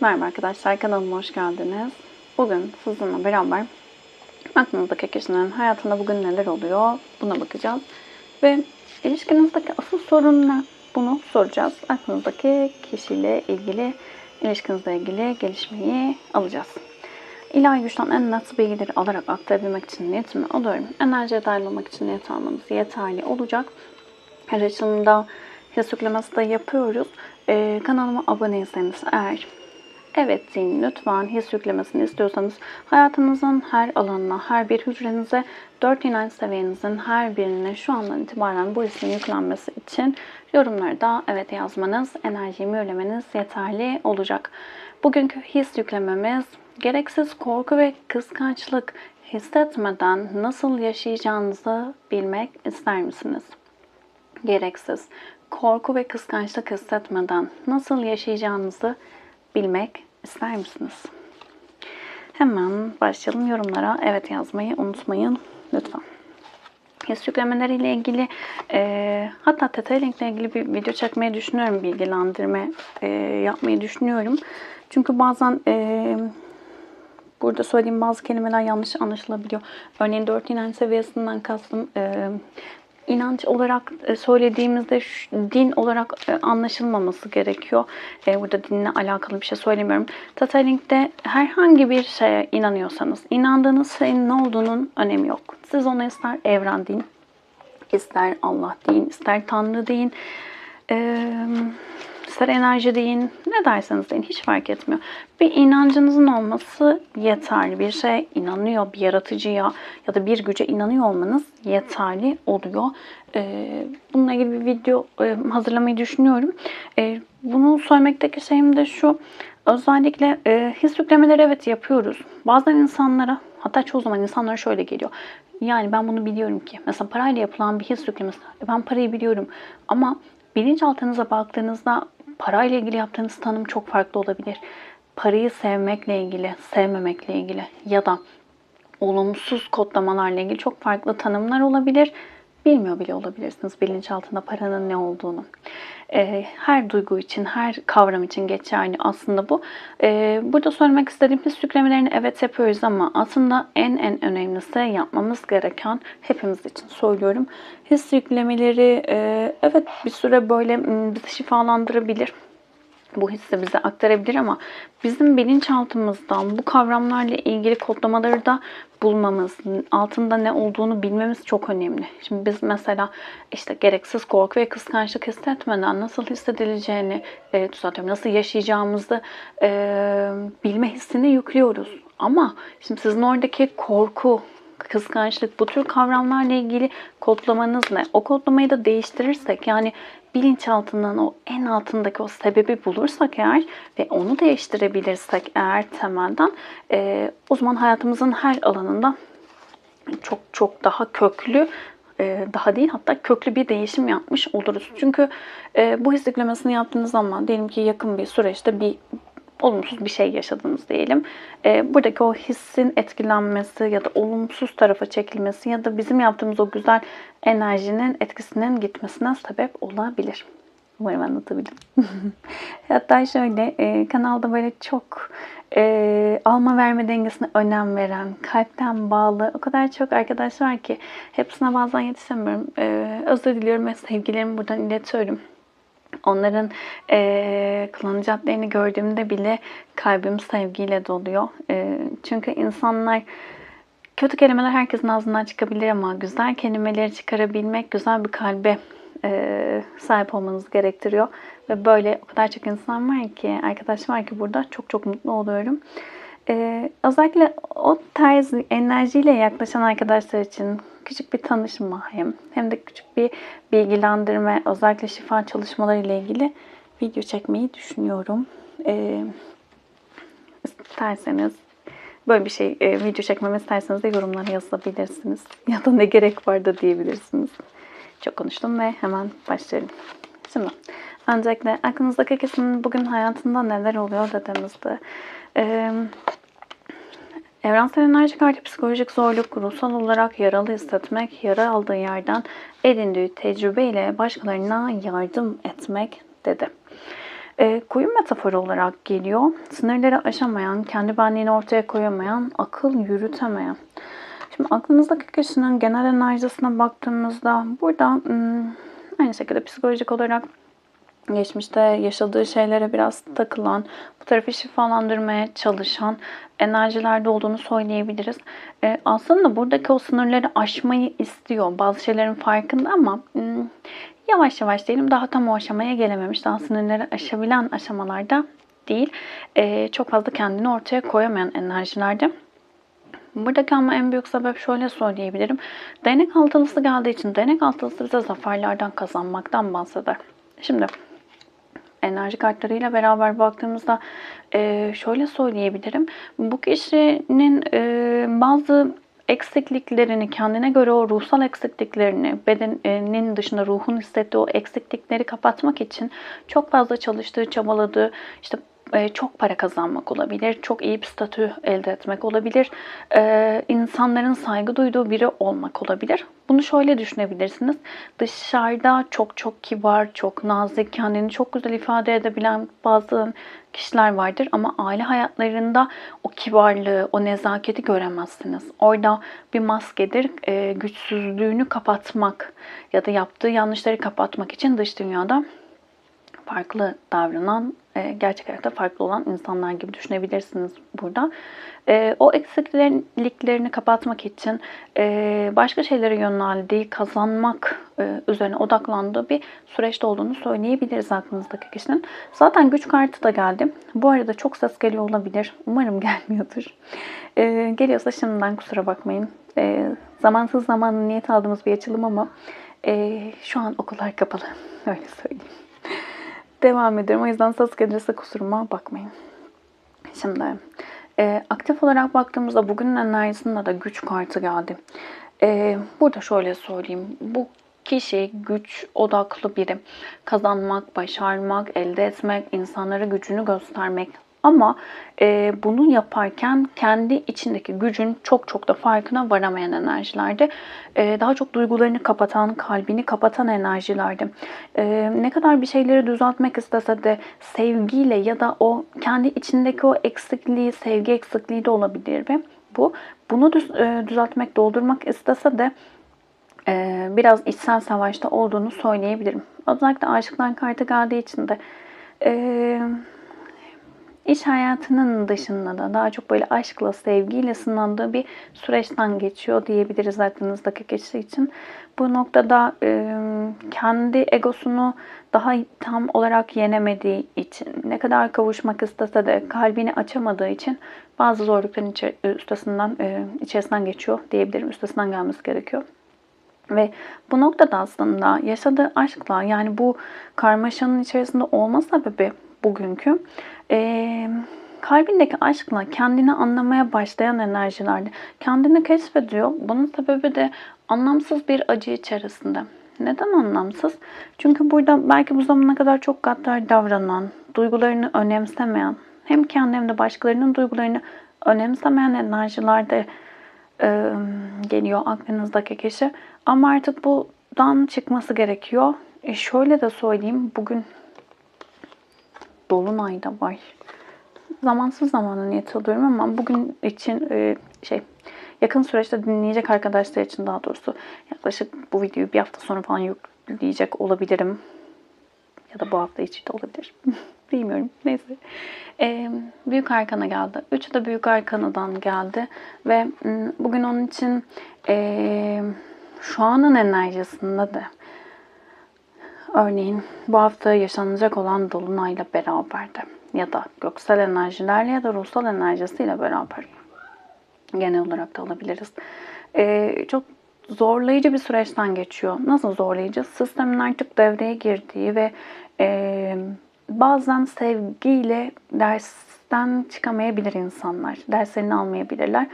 Merhaba arkadaşlar kanalıma hoş geldiniz. Bugün sizinle beraber aklınızdaki kişinin hayatında bugün neler oluyor buna bakacağız. Ve ilişkinizdeki asıl sorun ne? Bunu soracağız. Aklınızdaki kişiyle ilgili, ilişkinizle ilgili gelişmeyi alacağız. İlahi güçten en net bilgileri alarak aktarabilmek için niyetimi alıyorum. Enerjiye dahil olmak için niyet almamız yeterli olacak. Her açılımda his yüklemesi de yapıyoruz. Ee, kanalıma aboneyseniz eğer evet deyin lütfen his yüklemesini istiyorsanız hayatınızın her alanına, her bir hücrenize, dört inanç seviyenizin her birine şu andan itibaren bu hissin yüklenmesi için yorumlarda evet yazmanız, enerjiyi mühürlemeniz yeterli olacak. Bugünkü his yüklememiz gereksiz korku ve kıskançlık hissetmeden nasıl yaşayacağınızı bilmek ister misiniz? gereksiz korku ve kıskançlık hissetmeden nasıl yaşayacağınızı bilmek ister misiniz? Hemen başlayalım yorumlara. Evet yazmayı unutmayın lütfen. His yüklemeleriyle ilgili e, hatta Teta-Link ile ilgili bir video çekmeyi düşünüyorum. Bilgilendirme e, yapmayı düşünüyorum. Çünkü bazen e, burada söylediğim bazı kelimeler yanlış anlaşılabiliyor. Örneğin 4 inanç seviyesinden kastım e, inanç olarak e, söylediğimizde din olarak e, anlaşılmaması gerekiyor. E, Burada dinle alakalı bir şey söylemiyorum. Tatalink'te herhangi bir şeye inanıyorsanız, inandığınız şeyin ne olduğunun önemi yok. Siz ona ister evren deyin, ister Allah deyin, ister Tanrı deyin, e, ister enerji deyin, ne derseniz deyin hiç fark etmiyor. Bir inancınızın olması yeterli. Bir şeye inanıyor, bir yaratıcıya ya da bir güce inanıyor olmanız yeterli oluyor. E, bununla ilgili bir video e, hazırlamayı düşünüyorum. E, bunu söylemekteki şeyim de şu. Özellikle e, his yüklemeleri evet yapıyoruz. Bazen insanlara hatta çoğu zaman insanlara şöyle geliyor. Yani ben bunu biliyorum ki. Mesela parayla yapılan bir his yüklemesi. Ben parayı biliyorum ama bilinçaltınıza baktığınızda parayla ilgili yaptığınız tanım çok farklı olabilir. Parayı sevmekle ilgili, sevmemekle ilgili ya da olumsuz kodlamalarla ilgili çok farklı tanımlar olabilir. Bilmiyor bile olabilirsiniz bilinçaltında paranın ne olduğunu. Ee, her duygu için, her kavram için geçerli aslında bu. Ee, burada söylemek istediğim his yüklemelerini evet yapıyoruz ama aslında en en önemlisi yapmamız gereken hepimiz için söylüyorum. His yüklemeleri e, evet bir süre böyle m, bizi şifalandırabilir bu hissi bize aktarabilir ama bizim bilinçaltımızdan bu kavramlarla ilgili kodlamaları da bulmamız, altında ne olduğunu bilmemiz çok önemli. Şimdi biz mesela işte gereksiz korku ve kıskançlık hissetmeden nasıl hissedileceğini e, düzeltiyorum, nasıl yaşayacağımızı e, bilme hissini yüklüyoruz. Ama şimdi sizin oradaki korku, kıskançlık bu tür kavramlarla ilgili kodlamanız ne? O kodlamayı da değiştirirsek yani bilinçaltından o en altındaki o sebebi bulursak eğer ve onu değiştirebilirsek eğer temelden e, o zaman hayatımızın her alanında çok çok daha köklü e, daha değil hatta köklü bir değişim yapmış oluruz. Çünkü e, bu his yüklemesini yaptığınız zaman diyelim ki yakın bir süreçte bir olumsuz bir şey yaşadınız diyelim. E, buradaki o hissin etkilenmesi ya da olumsuz tarafa çekilmesi ya da bizim yaptığımız o güzel enerjinin etkisinin gitmesine sebep olabilir. Umarım anlatabildim. Hatta şöyle e, kanalda böyle çok e, alma verme dengesine önem veren, kalpten bağlı o kadar çok arkadaş var ki hepsine bazen yetişemiyorum. E, özür diliyorum ve sevgilerimi buradan iletiyorum. Onların eee kullanıcı gördüğümde bile kalbim sevgiyle doluyor. Eee, çünkü insanlar kötü kelimeler herkesin ağzından çıkabilir ama güzel kelimeleri çıkarabilmek güzel bir kalbe eee, sahip olmanız gerektiriyor. Ve böyle o kadar çok insan var ki, arkadaş var ki burada çok çok mutlu oluyorum. Eee, özellikle o tarz enerjiyle yaklaşan arkadaşlar için küçük bir tanışma hem hem de küçük bir bilgilendirme, özellikle şifa çalışmaları ile ilgili video çekmeyi düşünüyorum. Eee isterseniz böyle bir şey e, video çekmemi isterseniz de yorumlara yazabilirsiniz. Ya da ne gerek var da diyebilirsiniz. Çok konuştum ve hemen başlayalım. Şimdi öncelikle aklınızdaki kişinin bugün hayatında neler oluyor dediğimizde e, Evrensel enerji kartı psikolojik zorluk, ruhsal olarak yaralı hissetmek, yara aldığı yerden edindiği tecrübeyle başkalarına yardım etmek dedi. E, koyun metaforu olarak geliyor. Sınırları aşamayan, kendi benliğini ortaya koyamayan, akıl yürütemeyen. Şimdi aklınızdaki kişinin genel enerjisine baktığımızda burada hmm, aynı şekilde psikolojik olarak geçmişte yaşadığı şeylere biraz takılan, bu tarafı şifalandırmaya çalışan enerjilerde olduğunu söyleyebiliriz. Ee, aslında buradaki o sınırları aşmayı istiyor. Bazı şeylerin farkında ama hmm, yavaş yavaş diyelim daha tam o aşamaya gelememiş. Daha sınırları aşabilen aşamalarda değil. Ee, çok fazla kendini ortaya koyamayan enerjilerde. Buradaki ama en büyük sebep şöyle söyleyebilirim. Değnek altılısı geldiği için değnek altılısı bize zaferlerden kazanmaktan bahseder. Şimdi enerji kartlarıyla beraber baktığımızda e, şöyle söyleyebilirim. Bu kişinin e, bazı eksikliklerini, kendine göre o ruhsal eksikliklerini, bedenin dışında ruhun hissettiği o eksiklikleri kapatmak için çok fazla çalıştığı, çabaladığı, işte e, çok para kazanmak olabilir, çok iyi bir statü elde etmek olabilir, e, insanların saygı duyduğu biri olmak olabilir. Bunu şöyle düşünebilirsiniz. Dışarıda çok çok kibar, çok nazik, kendini çok güzel ifade edebilen bazı kişiler vardır ama aile hayatlarında o kibarlığı, o nezaketi göremezsiniz. Orada bir maskedir, e, güçsüzlüğünü kapatmak ya da yaptığı yanlışları kapatmak için dış dünyada farklı davranan, e, gerçek hayatta farklı olan insanlar gibi düşünebilirsiniz burada. E, o eksikliklerini kapatmak için e, başka şeylere yöneldiği, kazanmak üzerine odaklandığı bir süreçte olduğunu söyleyebiliriz aklınızdaki kişinin. Zaten güç kartı da geldi. Bu arada çok ses geliyor olabilir. Umarım gelmiyordur. Geliyorsa şimdiden kusura bakmayın. Zamansız zamanlı niyet aldığımız bir açılım ama şu an okullar kapalı. Öyle söyleyeyim devam ederim. O yüzden ses gelirse kusuruma bakmayın. Şimdi e, aktif olarak baktığımızda bugünün enerjisinde de güç kartı geldi. E, burada şöyle söyleyeyim. Bu kişi güç odaklı biri. Kazanmak, başarmak, elde etmek, insanlara gücünü göstermek, ama e, bunu yaparken kendi içindeki gücün çok çok da farkına varamayan enerjilerde. E, daha çok duygularını kapatan, kalbini kapatan enerjilerde. E, ne kadar bir şeyleri düzeltmek istese de sevgiyle ya da o kendi içindeki o eksikliği, sevgi eksikliği de olabilir ve bu bunu düz, e, düzeltmek, doldurmak istese de e, biraz içsel savaşta olduğunu söyleyebilirim. Özellikle aşıklar kartı geldiği için de e, iş hayatının dışında da daha çok böyle aşkla, sevgiyle sınandığı bir süreçten geçiyor diyebiliriz aklınızdaki kişi için. Bu noktada kendi egosunu daha tam olarak yenemediği için, ne kadar kavuşmak istese de kalbini açamadığı için bazı zorlukların üstesinden, içerisinden geçiyor diyebilirim. Üstesinden gelmesi gerekiyor. Ve bu noktada aslında yaşadığı aşkla yani bu karmaşanın içerisinde olma sebebi bugünkü e, kalbindeki aşkla kendini anlamaya başlayan enerjilerde kendini keşfediyor. Bunun sebebi de anlamsız bir acı içerisinde. Neden anlamsız? Çünkü burada belki bu zamana kadar çok gaddar davranan, duygularını önemsemeyen, hem kendi hem de başkalarının duygularını önemsemeyen enerjilerde e, geliyor aklınızdaki kişi. Ama artık buradan çıkması gerekiyor. E şöyle de söyleyeyim. Bugün Dolunay'da var. Zamansız zamanı niyet alıyorum ama bugün için e, şey yakın süreçte dinleyecek arkadaşlar için daha doğrusu yaklaşık bu videoyu bir hafta sonra falan yükleyecek olabilirim. Ya da bu hafta içi de olabilir. Bilmiyorum. Neyse. Ee, büyük Arkana geldi. Üçü de Büyük Arkana'dan geldi. Ve bugün onun için e, şu anın enerjisinde de Örneğin bu hafta yaşanacak olan dolunayla beraber de ya da göksel enerjilerle ya da ruhsal enerjisiyle beraber genel olarak da alabiliriz. Ee, çok zorlayıcı bir süreçten geçiyor. Nasıl zorlayıcı? Sistemin artık devreye girdiği ve e, bazen sevgiyle dersten çıkamayabilir insanlar. Derslerini almayabilirler.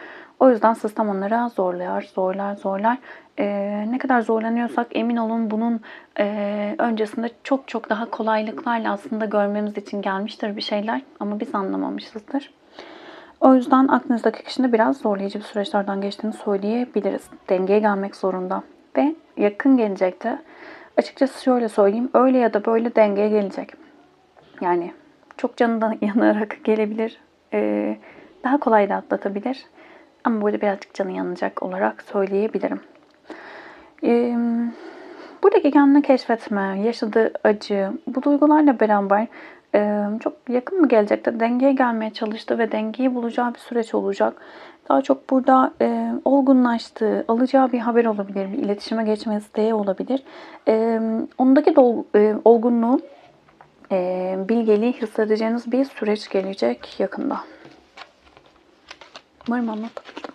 O yüzden sistem onlara zorlar, zorlar, zorlar. Ee, ne kadar zorlanıyorsak emin olun bunun e, öncesinde çok çok daha kolaylıklarla aslında görmemiz için gelmiştir bir şeyler ama biz anlamamışızdır. O yüzden aklınızdaki kişinin biraz zorlayıcı bir süreçlerden geçtiğini söyleyebiliriz. Dengeye gelmek zorunda ve yakın gelecekte açıkçası şöyle söyleyeyim öyle ya da böyle dengeye gelecek. Yani çok canından yanarak gelebilir. Ee, daha kolay da atlatabilir. Ama burada birazcık canı yanacak olarak söyleyebilirim. Buradaki kendini keşfetme, yaşadığı acı, bu duygularla beraber çok yakın mı gelecekte dengeye gelmeye çalıştı ve dengeyi bulacağı bir süreç olacak. Daha çok burada e, olgunlaştığı, alacağı bir haber olabilir, bir iletişime geçme isteği olabilir. E, ondaki dol, e, olgunluğu, e, bilgeliği hissedeceğiniz bir süreç gelecek yakında. Umarım anlatabildim.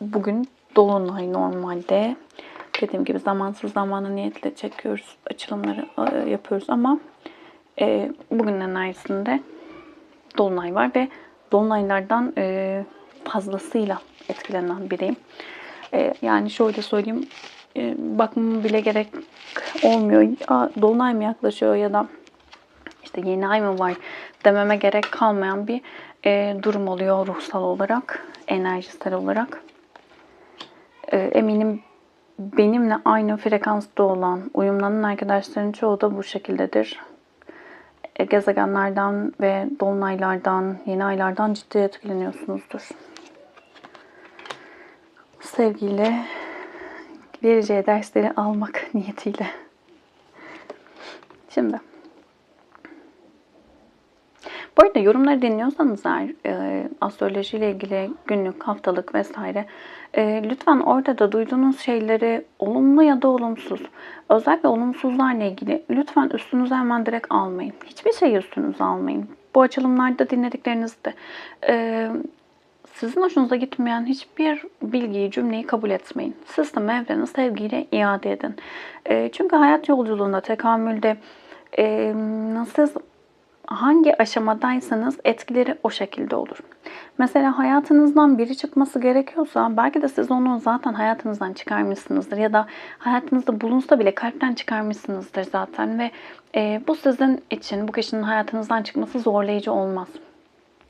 Bugün Dolunay normalde. Dediğim gibi zamansız zamanı niyetle çekiyoruz, açılımları e, yapıyoruz ama e, bugün enerjisinde Dolunay var ve Dolunaylardan e, fazlasıyla etkilenen biriyim. E, yani şöyle söyleyeyim, e, bakmama bile gerek olmuyor. Dolunay mı yaklaşıyor ya da işte yeni ay mı var dememe gerek kalmayan bir e, durum oluyor ruhsal olarak, enerjisel olarak. E, eminim benimle aynı frekansta olan, uyumlanan arkadaşların çoğu da bu şekildedir. E, gezegenlerden ve dolunaylardan, yeni aylardan ciddi etkileniyorsunuzdur. Sevgiyle vereceği dersleri almak niyetiyle. Şimdi bu arada yorumları dinliyorsanız eğer e, astrolojiyle ilgili günlük, haftalık vesaire e, lütfen orada da duyduğunuz şeyleri olumlu ya da olumsuz özellikle olumsuzlarla ilgili lütfen üstünüze hemen direkt almayın. Hiçbir şeyi üstünüze almayın. Bu açılımlarda dinlediklerinizi de e, sizin hoşunuza gitmeyen hiçbir bilgiyi, cümleyi kabul etmeyin. Sistem, evreni sevgiyle iade edin. E, çünkü hayat yolculuğunda, tekamülde e, siz hangi aşamadaysanız etkileri o şekilde olur. Mesela hayatınızdan biri çıkması gerekiyorsa belki de siz onu zaten hayatınızdan çıkarmışsınızdır ya da hayatınızda bulunsa bile kalpten çıkarmışsınızdır zaten ve e, bu sizin için bu kişinin hayatınızdan çıkması zorlayıcı olmaz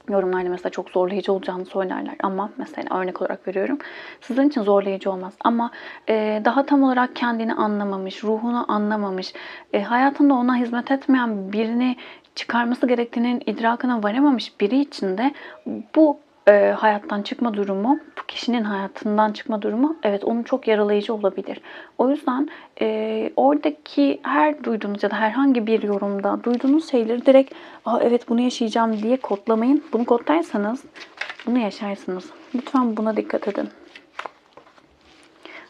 yorumlarda mesela çok zorlayıcı olacağını söylerler ama mesela örnek olarak veriyorum sizin için zorlayıcı olmaz ama e, daha tam olarak kendini anlamamış, ruhunu anlamamış, e, hayatında ona hizmet etmeyen birini çıkarması gerektiğinin idrakına varamamış biri için de bu e, hayattan çıkma durumu, bu kişinin hayatından çıkma durumu evet onu çok yaralayıcı olabilir. O yüzden e, oradaki her duyduğunuz ya da herhangi bir yorumda duyduğunuz şeyleri direkt Aa, evet bunu yaşayacağım diye kodlamayın. Bunu kodlarsanız bunu yaşarsınız. Lütfen buna dikkat edin.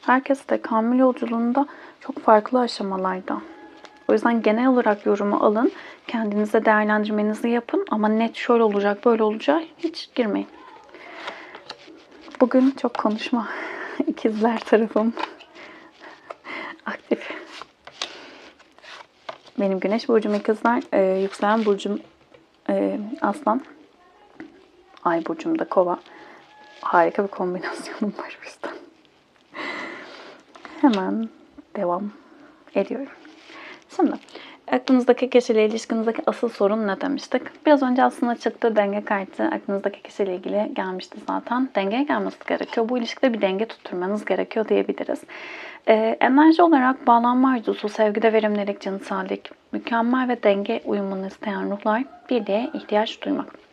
Herkes de kamil yolculuğunda çok farklı aşamalarda. O yüzden genel olarak yorumu alın. Kendinize değerlendirmenizi yapın. Ama net şöyle olacak, böyle olacak hiç girmeyin. Bugün çok konuşma. İkizler tarafım aktif. Benim güneş burcum ikizler, e, yükselen burcum e, aslan, ay burcum da kova. Harika bir kombinasyonum var o yüzden. Hemen devam ediyorum. Şimdi aklınızdaki kişiyle ilişkinizdeki asıl sorun ne demiştik? Biraz önce aslında çıktı denge kartı aklınızdaki kişiyle ilgili gelmişti zaten. Dengeye gelmesi gerekiyor. Bu ilişkide bir denge tutturmanız gerekiyor diyebiliriz. Ee, enerji olarak bağlanma arzusu, sevgide verimlilik, cinsellik, mükemmel ve denge uyumunu isteyen ruhlar birliğe ihtiyaç duymak.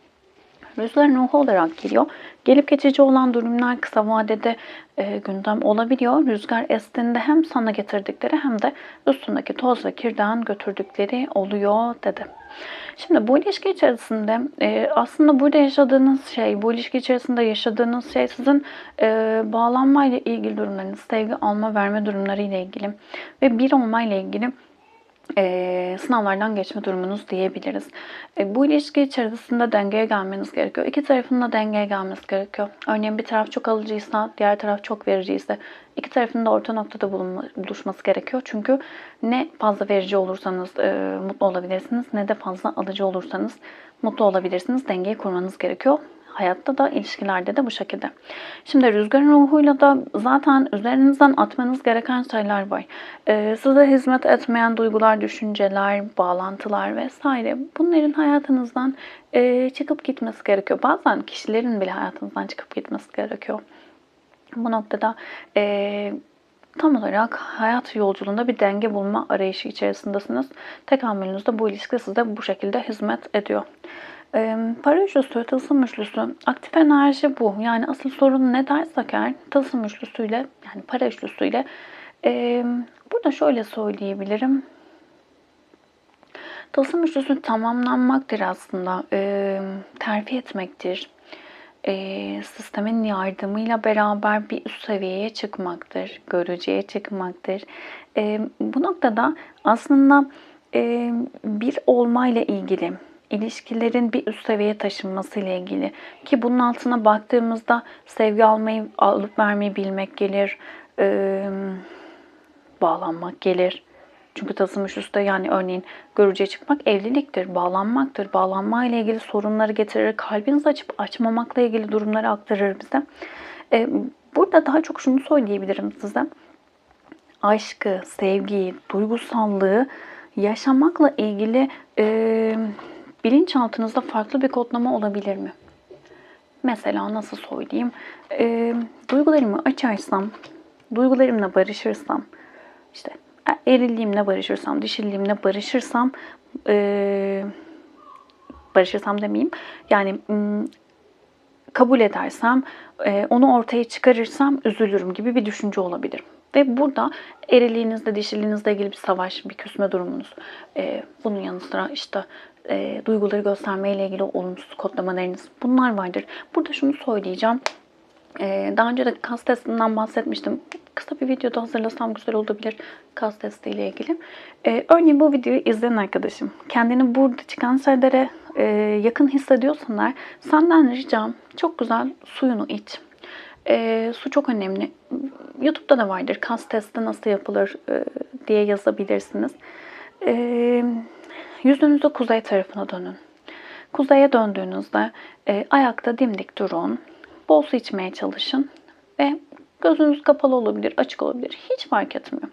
Rüzgarın ruhu olarak geliyor. Gelip geçici olan durumlar kısa vadede e, gündem olabiliyor. Rüzgar estiğinde hem sana getirdikleri hem de üstündeki toz ve kirden götürdükleri oluyor dedi. Şimdi bu ilişki içerisinde e, aslında burada yaşadığınız şey, bu ilişki içerisinde yaşadığınız şey sizin e, bağlanmayla ilgili durumlarınız, sevgi alma verme durumları ile ilgili ve bir olmayla ilgili e, sınavlardan geçme durumunuz diyebiliriz. E, bu ilişki içerisinde dengeye gelmeniz gerekiyor. İki tarafın da dengeye gelmesi gerekiyor. Örneğin bir taraf çok alıcıysa, diğer taraf çok vericiyse iki tarafın da orta noktada buluşması gerekiyor. Çünkü ne fazla verici olursanız e, mutlu olabilirsiniz ne de fazla alıcı olursanız mutlu olabilirsiniz. Dengeyi kurmanız gerekiyor. Hayatta da ilişkilerde de bu şekilde. Şimdi rüzgarın ruhuyla da zaten üzerinizden atmanız gereken şeyler var. Ee, size hizmet etmeyen duygular, düşünceler, bağlantılar vesaire bunların hayatınızdan e, çıkıp gitmesi gerekiyor. Bazen kişilerin bile hayatınızdan çıkıp gitmesi gerekiyor. Bu noktada e, tam olarak hayat yolculuğunda bir denge bulma arayışı içerisindesiniz. Tekamülünüz de bu ilişki size bu şekilde hizmet ediyor. Ee, para tılsım üçlüsü, aktif enerji bu. Yani asıl sorun ne dersek eğer tılsım üçlüsüyle yani para üçlüsüyle e, burada şöyle söyleyebilirim. Tılsım üçlüsü tamamlanmaktır aslında. E, terfi etmektir. E, sistemin yardımıyla beraber bir üst seviyeye çıkmaktır. Görücüye çıkmaktır. E, bu noktada aslında e, bir olmayla ilgili ilişkilerin bir üst seviyeye taşınması ile ilgili ki bunun altına baktığımızda sevgi almayı alıp vermeyi bilmek gelir, e, bağlanmak gelir. Çünkü tasılmış üstte yani örneğin görücüye çıkmak evliliktir, bağlanmaktır. Bağlanma ile ilgili sorunları getirir, kalbinizi açıp açmamakla ilgili durumları aktarır bize. E, burada daha çok şunu söyleyebilirim size. Aşkı, sevgiyi, duygusallığı yaşamakla ilgili e, bilinçaltınızda farklı bir kodlama olabilir mi? Mesela nasıl söyleyeyim? E, duygularımı açarsam, duygularımla barışırsam, işte erilliğimle barışırsam, dişilliğimle barışırsam, e, barışırsam demeyeyim. Yani kabul edersem, e, onu ortaya çıkarırsam üzülürüm gibi bir düşünce olabilir. Ve burada eriliğinizle, dişiliğinizle ilgili bir savaş, bir küsme durumunuz. E, bunun yanı sıra işte e, duyguları göstermeyle ilgili olumsuz kodlamalarınız bunlar vardır. Burada şunu söyleyeceğim. E, daha önce de kas testinden bahsetmiştim. Kısa bir videoda hazırlasam güzel olabilir kas testi ile ilgili. E, örneğin bu videoyu izleyen arkadaşım kendini burada çıkan şeylere e, yakın hissediyorsan senden ricam çok güzel suyunu iç. E, su çok önemli. YouTube'da da vardır. Kas testi nasıl yapılır e, diye yazabilirsiniz. E, yüzünüzü kuzey tarafına dönün. Kuzeye döndüğünüzde e, ayakta dimdik durun. Bol su içmeye çalışın. Ve gözünüz kapalı olabilir, açık olabilir. Hiç fark etmiyor.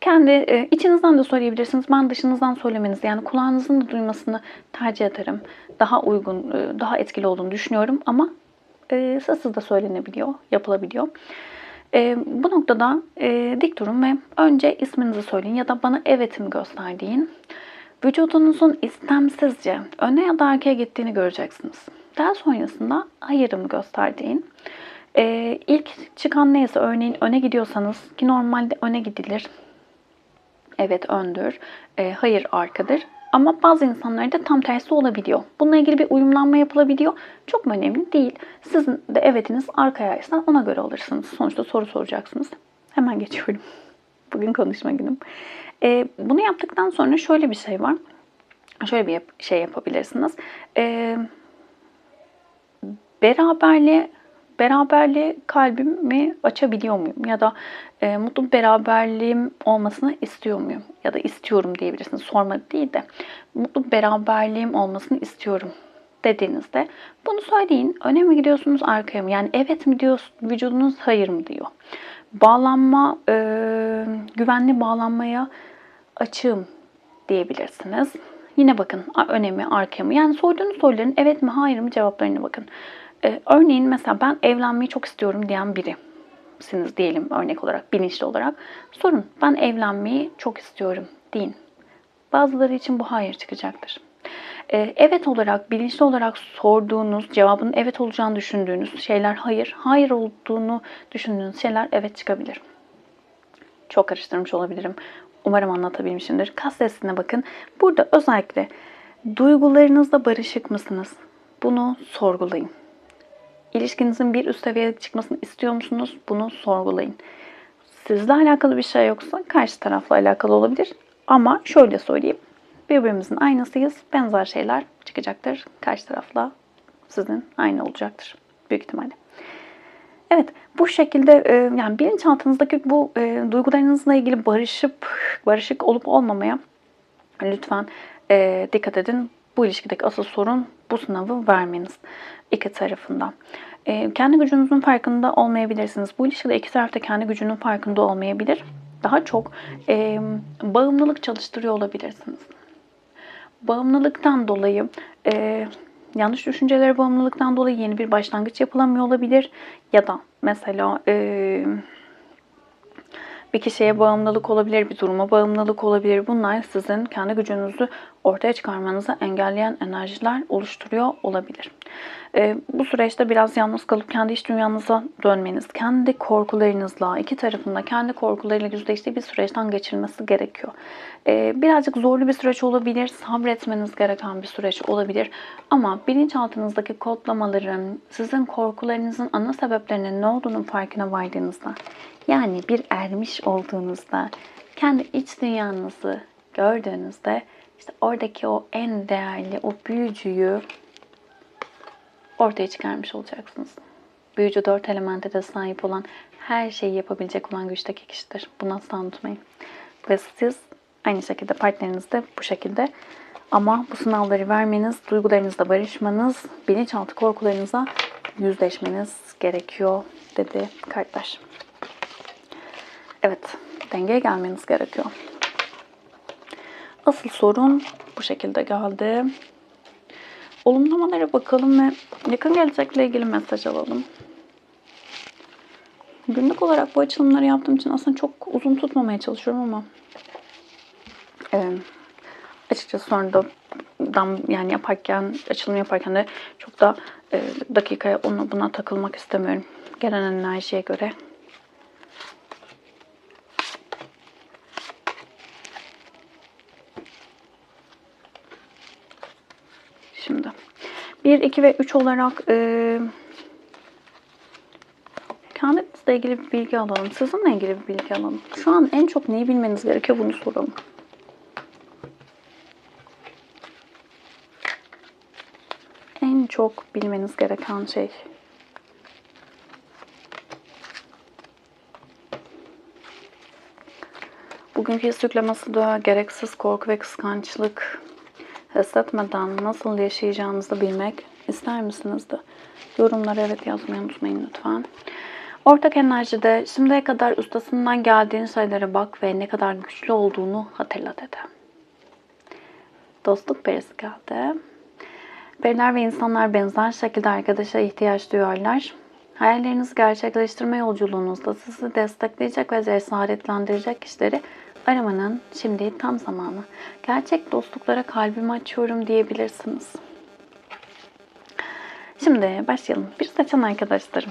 Kendi e, içinizden de söyleyebilirsiniz. Ben dışınızdan söylemenizi yani kulağınızın da duymasını tercih ederim. Daha uygun, e, daha etkili olduğunu düşünüyorum ama e, sessiz de söylenebiliyor, yapılabiliyor. E, bu noktada e, dik durun ve önce isminizi söyleyin ya da bana evetimi göster deyin. Vücudunuzun istemsizce öne ya da arkaya gittiğini göreceksiniz. Daha sonrasında hayırımı göster deyin. E, ilk çıkan neyse örneğin öne gidiyorsanız ki normalde öne gidilir. Evet öndür, e, hayır arkadır. Ama bazı insanlarda tam tersi olabiliyor. Bununla ilgili bir uyumlanma yapılabiliyor. Çok mu önemli? Değil. Sizin de evetiniz arkayaysa ona göre alırsınız. Sonuçta soru soracaksınız. Hemen geçiyorum. Bugün konuşma günüm. Ee, bunu yaptıktan sonra şöyle bir şey var. Şöyle bir yap- şey yapabilirsiniz. Ee, beraberliğe beraberliğe kalbimi açabiliyor muyum? Ya da e, mutlu beraberliğim olmasını istiyor muyum? Ya da istiyorum diyebilirsiniz. Sorma değil de mutlu beraberliğim olmasını istiyorum dediğinizde bunu söyleyin. Öne mi gidiyorsunuz arkaya mı? Yani evet mi diyor vücudunuz hayır mı diyor. Bağlanma, e, güvenli bağlanmaya açığım diyebilirsiniz. Yine bakın öne mi arkaya mı? Yani sorduğunuz soruların evet mi hayır mı cevaplarına bakın. Ee, örneğin mesela ben evlenmeyi çok istiyorum diyen birisiniz diyelim örnek olarak, bilinçli olarak. Sorun ben evlenmeyi çok istiyorum deyin. Bazıları için bu hayır çıkacaktır. Ee, evet olarak, bilinçli olarak sorduğunuz, cevabının evet olacağını düşündüğünüz şeyler hayır, hayır olduğunu düşündüğünüz şeyler evet çıkabilir. Çok karıştırmış olabilirim. Umarım anlatabilmişimdir. Kas testine bakın. Burada özellikle duygularınızla barışık mısınız? Bunu sorgulayın. İlişkinizin bir üst seviyeye çıkmasını istiyor musunuz? Bunu sorgulayın. Sizle alakalı bir şey yoksa karşı tarafla alakalı olabilir. Ama şöyle söyleyeyim. Birbirimizin aynısıyız. Benzer şeyler çıkacaktır. Karşı tarafla sizin aynı olacaktır. Büyük ihtimalle. Evet, bu şekilde e, yani bilinçaltınızdaki bu e, duygularınızla ilgili barışıp barışık olup olmamaya lütfen e, dikkat edin. Bu ilişkideki asıl sorun bu sınavı vermeniz iki tarafında. E, kendi gücünüzün farkında olmayabilirsiniz. Bu ilişkide iki tarafta kendi gücünün farkında olmayabilir. Daha çok e, bağımlılık çalıştırıyor olabilirsiniz. Bağımlılıktan dolayı e, yanlış düşüncelere bağımlılıktan dolayı yeni bir başlangıç yapılamıyor olabilir. Ya da mesela e, Bir kişiye bağımlılık olabilir, bir duruma bağımlılık olabilir. Bunlar sizin kendi gücünüzü ortaya çıkarmanızı engelleyen enerjiler oluşturuyor olabilir. Ee, bu süreçte biraz yalnız kalıp kendi iç dünyanıza dönmeniz, kendi korkularınızla, iki tarafında kendi korkularıyla yüzleştiği bir süreçten geçirmesi gerekiyor. Ee, birazcık zorlu bir süreç olabilir, sabretmeniz gereken bir süreç olabilir. Ama bilinçaltınızdaki kodlamaların, sizin korkularınızın ana sebeplerinin ne olduğunun farkına vardığınızda, yani bir ermiş olduğunuzda, kendi iç dünyanızı gördüğünüzde, işte oradaki o en değerli, o büyücüyü ortaya çıkarmış olacaksınız. Büyücü dört elemente de sahip olan, her şeyi yapabilecek olan güçteki kişidir. Bunu asla unutmayın. Ve siz aynı şekilde partneriniz de bu şekilde. Ama bu sınavları vermeniz, duygularınızla barışmanız, bilinçaltı korkularınıza yüzleşmeniz gerekiyor dedi kartlar. Evet, dengeye gelmeniz gerekiyor. Asıl sorun bu şekilde geldi. Olumlamalara bakalım ve yakın gelecekle ilgili mesaj alalım. Günlük olarak bu açılımları yaptığım için aslında çok uzun tutmamaya çalışıyorum ama e, açıkçası sonra da yani yaparken, açılım yaparken de çok da e, dakikaya ona buna takılmak istemiyorum. Gelen enerjiye göre. Şimdi 1, 2 ve 3 olarak e, kendinizle ilgili bir bilgi alalım. Sizinle ilgili bir bilgi alalım. Şu an en çok neyi bilmeniz gerekiyor bunu soralım. En çok bilmeniz gereken şey. Bugünkü his yüklemesi de gereksiz korku ve kıskançlık hissetmeden nasıl yaşayacağınızı bilmek ister misiniz de yorumlara evet yazmayı unutmayın lütfen. Ortak enerjide şimdiye kadar ustasından geldiğin şeylere bak ve ne kadar güçlü olduğunu hatırla dedi. Dostluk perisi geldi. Periler ve insanlar benzer şekilde arkadaşa ihtiyaç duyarlar. Hayallerinizi gerçekleştirme yolculuğunuzda sizi destekleyecek ve cesaretlendirecek kişileri aramanın şimdi tam zamanı. Gerçek dostluklara kalbimi açıyorum diyebilirsiniz. Şimdi başlayalım. Bir seçen arkadaşlarım.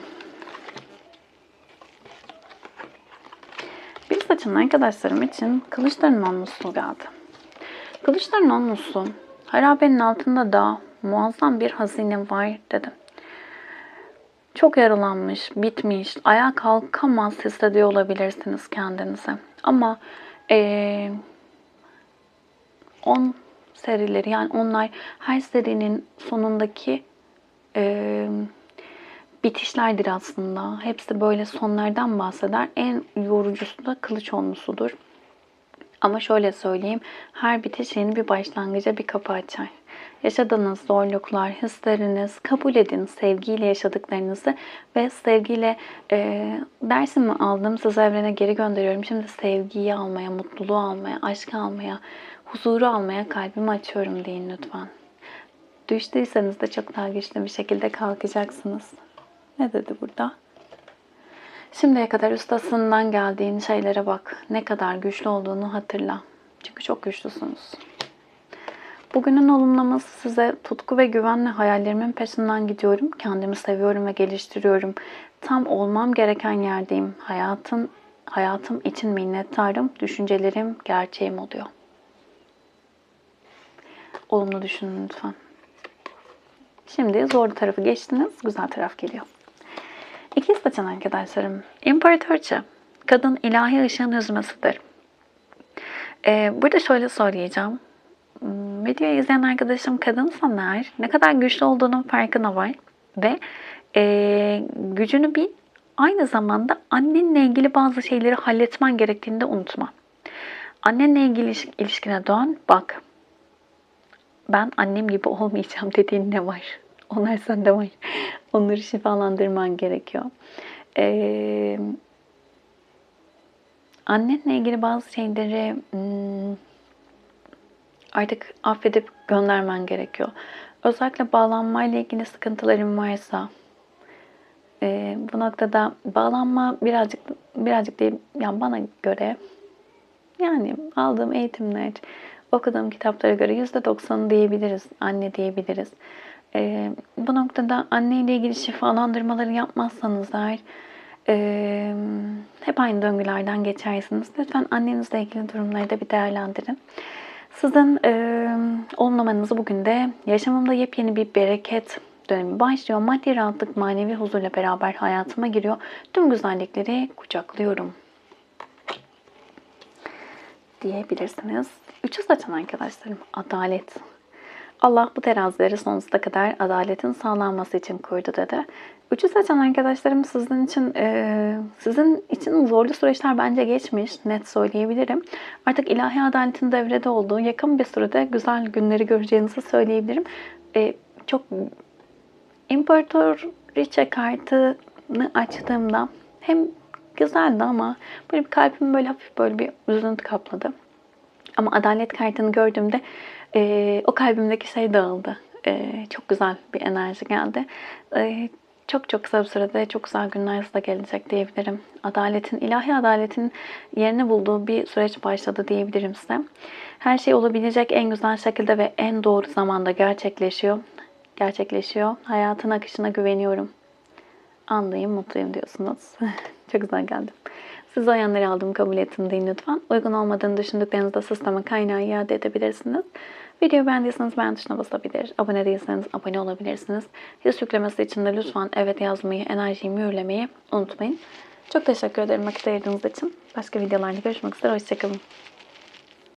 Bir seçen arkadaşlarım için kılıçların onlusu geldi. Kılıçların onlusu harabenin altında da muazzam bir hazine var dedim. Çok yaralanmış, bitmiş, ayağa kalkamaz hissediyor olabilirsiniz kendinize. Ama ee, 10 serileri yani onlar her serinin sonundaki e, bitişlerdir aslında. Hepsi böyle sonlardan bahseder. En yorucusu da kılıç olmusudur. Ama şöyle söyleyeyim, her bitiş yeni bir başlangıca bir kapı açar. Yaşadığınız zorluklar, hisleriniz, kabul edin sevgiyle yaşadıklarınızı ve sevgiyle e, dersimi aldım, size evrene geri gönderiyorum. Şimdi sevgiyi almaya, mutluluğu almaya, aşkı almaya, huzuru almaya kalbimi açıyorum deyin lütfen. Düştüyseniz de çok daha güçlü bir şekilde kalkacaksınız. Ne dedi burada? Şimdiye kadar ustasından geldiğin şeylere bak. Ne kadar güçlü olduğunu hatırla. Çünkü çok güçlüsünüz. Bugünün olumlaması size tutku ve güvenle hayallerimin peşinden gidiyorum. Kendimi seviyorum ve geliştiriyorum. Tam olmam gereken yerdeyim. Hayatın hayatım için minnettarım. Düşüncelerim gerçeğim oluyor. Olumlu düşünün lütfen. Şimdi zor tarafı geçtiniz. Güzel taraf geliyor. İki seçen arkadaşlarım. İmparatorça. Kadın ilahi ışığın hüzmesidir. Ee, burada şöyle söyleyeceğim. Videoyu izleyen arkadaşım kadın eğer ne kadar güçlü olduğunun farkına var ve e, gücünü bil aynı zamanda annenle ilgili bazı şeyleri halletmen gerektiğini de unutma. Annenle ilgili ilişkine dön bak ben annem gibi olmayacağım dediğin ne var? Onlar sende var. Onları şifalandırman gerekiyor. Ee, annenle ilgili bazı şeyleri hmm, artık affedip göndermen gerekiyor. Özellikle bağlanmayla ilgili sıkıntıların varsa Ee, bu noktada bağlanma birazcık birazcık değil yani bana göre yani aldığım eğitimler, okuduğum kitaplara göre %90 diyebiliriz, anne diyebiliriz. Ee, bu noktada anne ile ilgili şifalandırmaları yapmazsanız eğer e, hep aynı döngülerden geçersiniz. Lütfen annenizle ilgili durumları da bir değerlendirin. Sizin e, olmamanızı bugün de yaşamımda yepyeni bir bereket dönemi başlıyor. Maddi rahatlık, manevi huzurla beraber hayatıma giriyor. Tüm güzellikleri kucaklıyorum diyebilirsiniz. Üçü zaten arkadaşlarım adalet. Allah bu terazileri sonsuza kadar adaletin sağlanması için koydu dedi. Üçü seçen arkadaşlarım sizin için e, sizin için zorlu süreçler bence geçmiş. Net söyleyebilirim. Artık ilahi adaletin devrede olduğu yakın bir sürede güzel günleri göreceğinizi söyleyebilirim. E, çok İmparatoriçe kartını açtığımda hem güzeldi ama böyle bir kalbim böyle hafif böyle bir üzüntü kapladı. Ama adalet kartını gördüğümde e, o kalbimdeki şey dağıldı. E, çok güzel bir enerji geldi. E, çok çok kısa bir sürede çok güzel günler size gelecek diyebilirim. Adaletin, ilahi adaletin yerini bulduğu bir süreç başladı diyebilirim size. Her şey olabilecek en güzel şekilde ve en doğru zamanda gerçekleşiyor. Gerçekleşiyor. Hayatın akışına güveniyorum. Anlayayım, mutluyum diyorsunuz. çok güzel geldi. Siz o yanları aldım kabul ettim deyin lütfen. Uygun olmadığını düşündüklerinizde sisteme kaynağı iade edebilirsiniz. Videoyu beğendiyseniz beğen tuşuna basabilir. Abone değilseniz abone olabilirsiniz. His yüklemesi için de lütfen evet yazmayı, enerjiyi mühürlemeyi unutmayın. Çok teşekkür ederim vakit ayırdığınız için. Başka videolarda görüşmek üzere. Hoşçakalın.